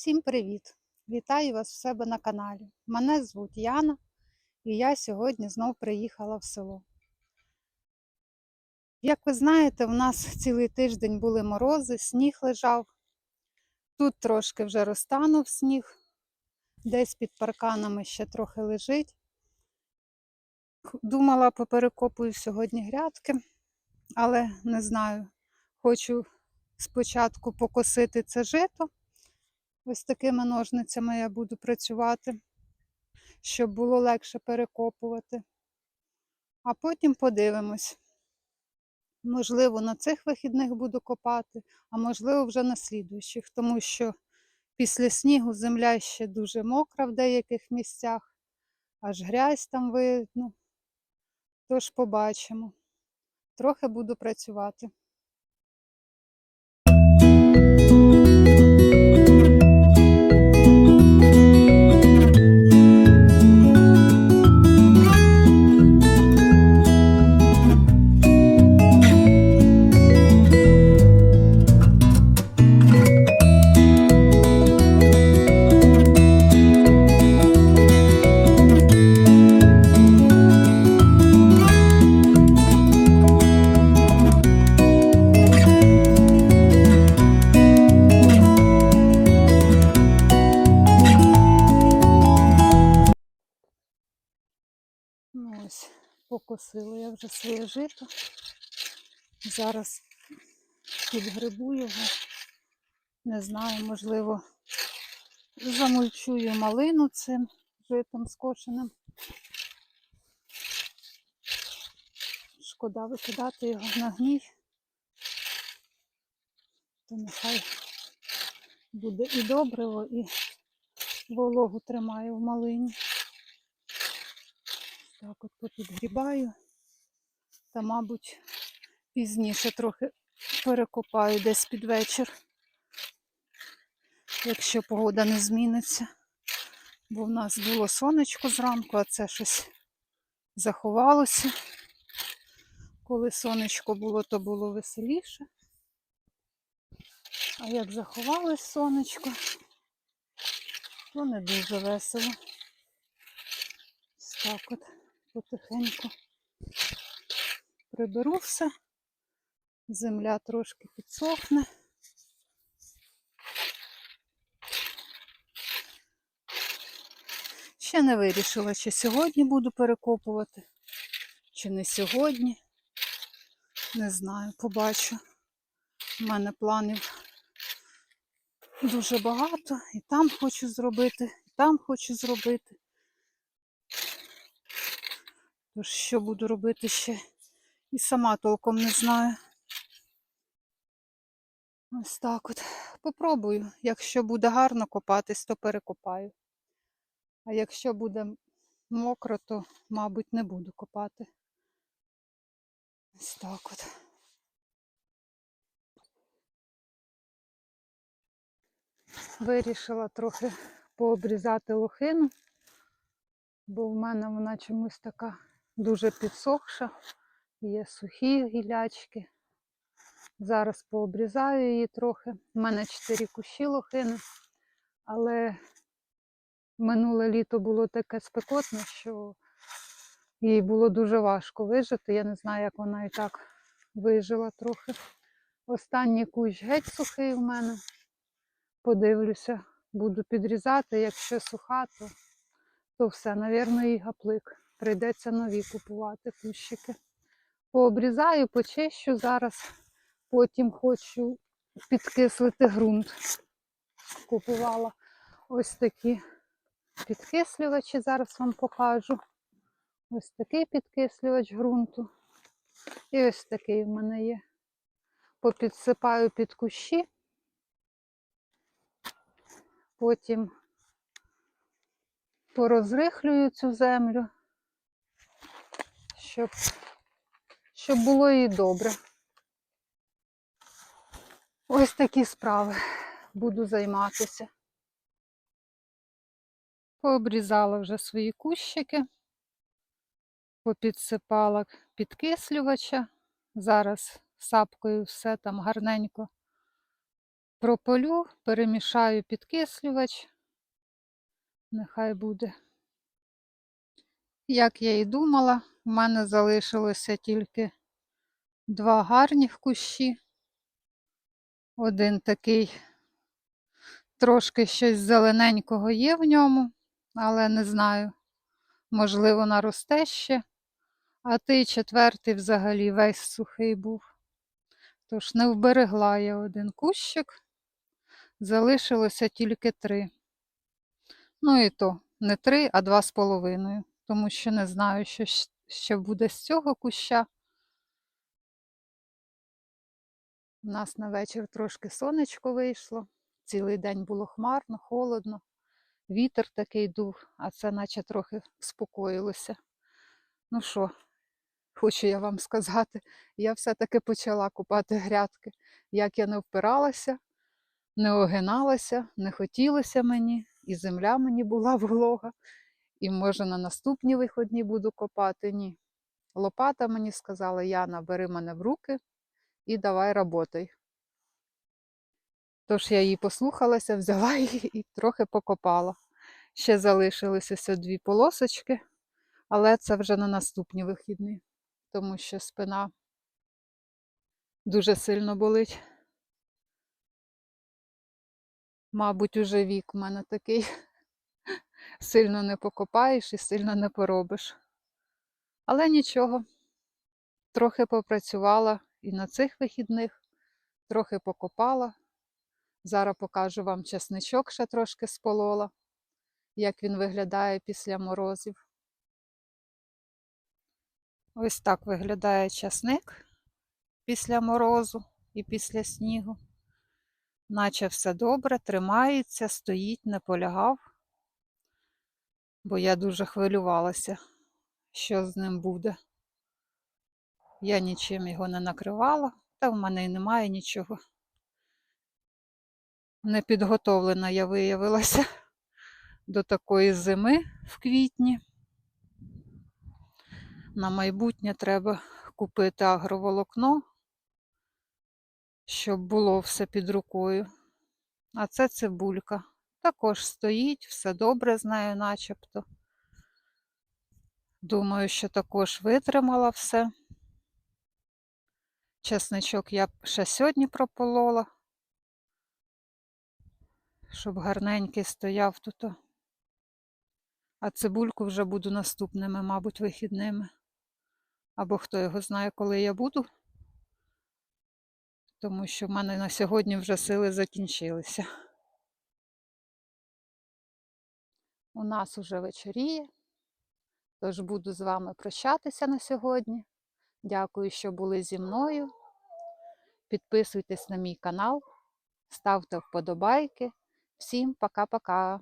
Всім привіт! Вітаю вас в себе на каналі. Мене звуть Яна, і я сьогодні знов приїхала в село. Як ви знаєте, у нас цілий тиждень були морози, сніг лежав. Тут трошки вже розтанув сніг, десь під парканами ще трохи лежить. Думала, поперекопую сьогодні грядки, але не знаю, хочу спочатку покосити це жито. Ось такими ножницями я буду працювати, щоб було легше перекопувати. А потім подивимось. Можливо, на цих вихідних буду копати, а можливо, вже на слідуючих, тому що після снігу земля ще дуже мокра в деяких місцях, аж грязь там видно. Тож побачимо. Трохи буду працювати. Ось, покосила я вже своє жито. Зараз підгребу його. Не знаю, можливо, замульчую малину цим житом скошеним. Шкода викидати його на гній. То нехай буде і добриво, і вологу тримає в малині. Так от попідгрібаю. Та, мабуть, пізніше трохи перекопаю десь під вечір, якщо погода не зміниться. Бо в нас було сонечко зранку, а це щось заховалося. Коли сонечко було, то було веселіше. А як заховалось сонечко, то не дуже весело. Так от потихеньку приберу все. Земля трошки підсохне. Ще не вирішила, чи сьогодні буду перекопувати, чи не сьогодні. Не знаю, побачу. У мене планів дуже багато. І там хочу зробити, і там хочу зробити. Тож що буду робити ще і сама толком не знаю. Ось так от. Попробую. Якщо буде гарно копатись, то перекопаю. А якщо буде мокро, то, мабуть, не буду копати. Ось так от. Вирішила трохи пообрізати лохину, бо в мене вона чомусь така дуже підсохша. Є сухі гілячки. Зараз пообрізаю її трохи. У мене чотири кущі лохини, але минуле літо було таке спекотне, що їй було дуже важко вижити. Я не знаю, як вона і так вижила трохи. Останній кущ геть сухий в мене. Подивлюся, буду підрізати. Якщо суха, то, то все, навірно, і гаплик. Прийдеться нові купувати кущики. Пообрізаю, почищу зараз. Потім хочу підкислити ґрунт. Купувала ось такі підкислювачі, зараз вам покажу. Ось такий підкислювач ґрунту. І ось такий в мене є. Попідсипаю під кущі. Потім порозрихлюю цю землю, щоб, щоб було їй добре. Ось такі справи буду займатися. Пообрізала вже свої кущики, попідсипала підкислювача. Зараз сапкою все там гарненько прополю, перемішаю підкислювач. Нехай буде. Як я і думала, в мене залишилося тільки два гарні кущі. Один такий трошки щось зелененького є в ньому, але не знаю. Можливо, наросте ще. А той четвертий взагалі весь сухий був. Тож не вберегла я один кущик, залишилося тільки три. Ну і то не три, а два з половиною, тому що не знаю, що щ- ще буде з цього куща. У нас на вечір трошки сонечко вийшло. Цілий день було хмарно, холодно, вітер такий дув, а це наче трохи вспокоїлося. Ну що, хочу я вам сказати, я все-таки почала купати грядки. Як я не впиралася, не огиналася, не хотілося мені, і земля мені була волога, і може на наступні виходні буду копати. Ні. Лопата мені сказала, Яна, бери мене в руки і давай работай. Тож я її послухалася, взяла її і трохи покопала. Ще залишилися ось дві полосочки, але це вже на наступні вихідні, тому що спина дуже сильно болить. Мабуть, уже вік у мене такий. Сильно не покопаєш і сильно не поробиш. Але нічого, трохи попрацювала і на цих вихідних, трохи покопала. Зараз покажу вам чесничок, ще трошки сполола, як він виглядає після морозів. Ось так виглядає часник після морозу і після снігу. Наче все добре, тримається, стоїть, не полягав, бо я дуже хвилювалася, що з ним буде. Я нічим його не накривала, та в мене й немає нічого. Непідготовлена я виявилася до такої зими в квітні. На майбутнє треба купити агроволокно, щоб було все під рукою. А це цибулька. Також стоїть, все добре з нею начебто. Думаю, що також витримала все. Чесничок я ще сьогодні прополола, щоб гарненький стояв тут. А цибульку вже буду наступними, мабуть, вихідними. Або хто його знає, коли я буду. Тому що в мене на сьогодні вже сили закінчилися. У нас уже вечоріє, тож буду з вами прощатися на сьогодні. Дякую, що були зі мною. Підписуйтесь на мій канал, ставте вподобайки. Всім пока-пока!